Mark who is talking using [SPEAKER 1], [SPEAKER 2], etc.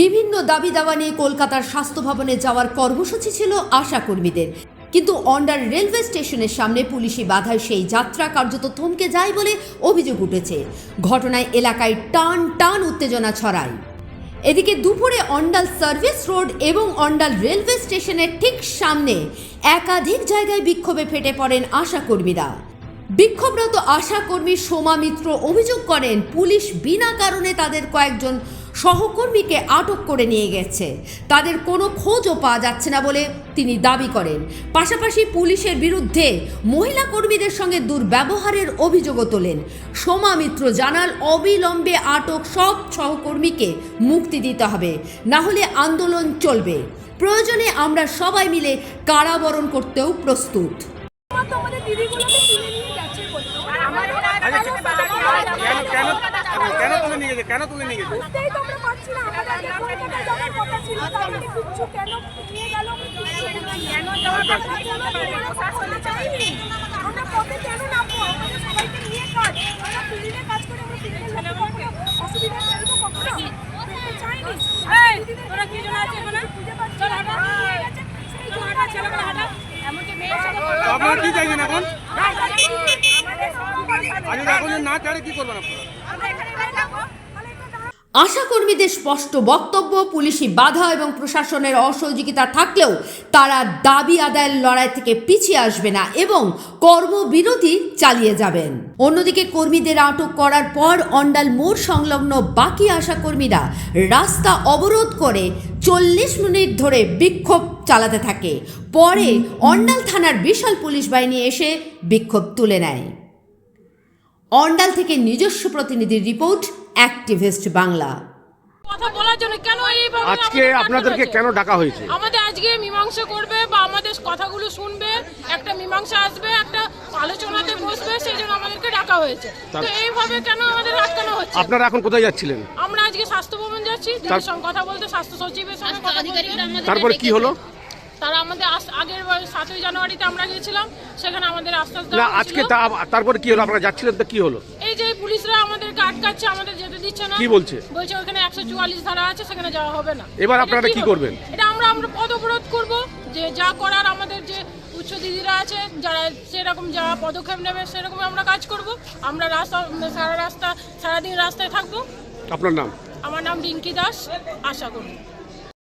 [SPEAKER 1] বিভিন্ন দাবি দাওয়া নিয়ে কলকাতার স্বাস্থ্য ভবনে যাওয়ার কর্মসূচি ছিল আশা কর্মীদের। কিন্তু অন্ডার রেলওয়ে স্টেশনের সামনে পুলিশি বাধায় সেই যাত্রা কার্যত থমকে যায় বলে অভিযোগ উঠেছে। ঘটনায় এলাকায় টান টান উত্তেজনা ছড়ায়। এদিকে দুপুরে অন্ডাল সার্ভিস রোড এবং অন্ডাল রেলওয়ে স্টেশনের ঠিক সামনে একাধিক জায়গায় বিক্ষোভে ফেটে পড়েন আশাকর্মীরা বিক্ষোভরত আশাকর্মী সোমা মিত্র অভিযোগ করেন, পুলিশ বিনা কারণে তাদের কয়েকজন সহকর্মীকে আটক করে নিয়ে গেছে। তাদের কোনো খোঁজও পাওয়া যাচ্ছে না বলে তিনি দাবি করেন। পাশাপাশি পুলিশের বিরুদ্ধে মহিলা কর্মীদের সঙ্গে দুর্ব্যবহারের অভিযোগও তোলেন। সোমা মিত্র জানাল, অবিলম্বে আটক সব সহকর্মীকে মুক্তি দিতে হবে, না হলে আন্দোলন চলবে। প্রয়োজনে আমরা সবাই মিলে কারাবরণ করতেও প্রস্তুত।
[SPEAKER 2] আমাদের তুলে নিয়ে যাচ্ছে বলে। আমাদের
[SPEAKER 3] আচ্ছা, ঠিক আছে। কেন কেন কেন তুলে নিয়ে কেন তুলে নিয়ে গেছে?
[SPEAKER 2] বুঝতেই তো আমরা পারছি না আমাদের আগে যাওয়ার কথা ছিল তাহলে কিচ্ছু কেন নিয়ে গেল? কেন যাওয়ার কথা ছিল শাসনে চাইনি আমরা পথে কেন নামবো আমাদের সবাইকে নিয়ে কাজ। আমরা ফিল্ডে কাজ করে আমরা ফিল্ডে যেতে পারব অসুবিধা ফেলব কখনো? চাইনি। তোরা কি জন আছে এখানে? খুঁজে পাচ্ছি না নিয়ে সেই জন্য ছেলেগুলো হাঁটা এমনকি মেয়ের সাথে
[SPEAKER 3] আপনারা কি চাইছেন এখন?
[SPEAKER 2] আমাদের
[SPEAKER 3] আজ এখন না ছাড়ে কি করবেন আপনারা?
[SPEAKER 2] আমরা এখানে থাকব তাহলে একটু দাঁড়া
[SPEAKER 1] আশাকর্মীদের স্পষ্ট বক্তব্য, পুলিশি বাধা এবং প্রশাসনের অসহযোগিতা থাকলেও তারা দাবি আদায়ের লড়াই থেকে পিছিয়ে আসবে না এবং কর্মবিরতি চালিয়ে যাবেন। অন্যদিকে কর্মীদের আটক করার পর অন্ডাল মোড় সংলগ্ন বাকি আশাকর্মীরা রাস্তা অবরোধ করে চল্লিশ মিনিট ধরে বিক্ষোভ চালাতে থাকে। পরে অন্ডাল থানার বিশাল পুলিশ বাহিনী এসে বিক্ষোভ তুলে নেয়। অন্ডাল থেকে নিজস্ব প্রতিনিধির রিপোর্ট অ্যাক্টিভিস্ট বাংলা।
[SPEAKER 4] কথা বলার জন্য কেন এইভাবে
[SPEAKER 5] আজকে আপনাদেরকে কেন ডাকা হয়েছে?
[SPEAKER 4] আমাদের আজকে মীমাংসা করবে বা আমাদের কথাগুলো শুনবে একটা মীমাংসা আসবে একটা আলোচনাতে বসবে সেই জন্য আমাদেরকে ডাকা হয়েছে। তো এইভাবে কেন আমাদের আটকানো হচ্ছে?
[SPEAKER 5] আপনারা এখন কোথায় যাচ্ছিলেন?
[SPEAKER 4] আমরা আজকে স্বাস্থ্য ভবন যাচ্ছি দিদির সঙ্গে কথা বলতে স্বাস্থ্য সচিবের সঙ্গে কথা বলতে
[SPEAKER 5] তারপরে কি হলো?
[SPEAKER 4] তারা আমাদের আস- আগের সাতই জানুয়ারিতে আমরা গেছিলাম সেখানে আমাদের আশ্বাস
[SPEAKER 5] না আজকে তারপরে কি হলো? আপনারা যাচ্ছিলেন তো কি হলো?
[SPEAKER 4] পুলিশরা আমাদেরকে আটকাচ্ছে আমাদের যেতে দিচ্ছে না।
[SPEAKER 5] কি বলছে?
[SPEAKER 4] বলছে ওখানে একশো চুয়াল্লিশ ধারা আছে সেখানে যাওয়া হবে না।
[SPEAKER 5] এবার আপনারা কি করবেন?
[SPEAKER 4] এটা আমরা আমরা পদ অবরোধ করব যে যা করার আমাদের যে উচ্চ দিদিরা আছে যারা সেরকম যা পদক্ষেপ নেবে সেরকম আমরা কাজ করব। আমরা রাস্তা সারা রাস্তা সারাদিন রাস্তায় থাকব।
[SPEAKER 5] আপনার নাম?
[SPEAKER 4] আমার নাম রিঙ্কি দাস আশা করি।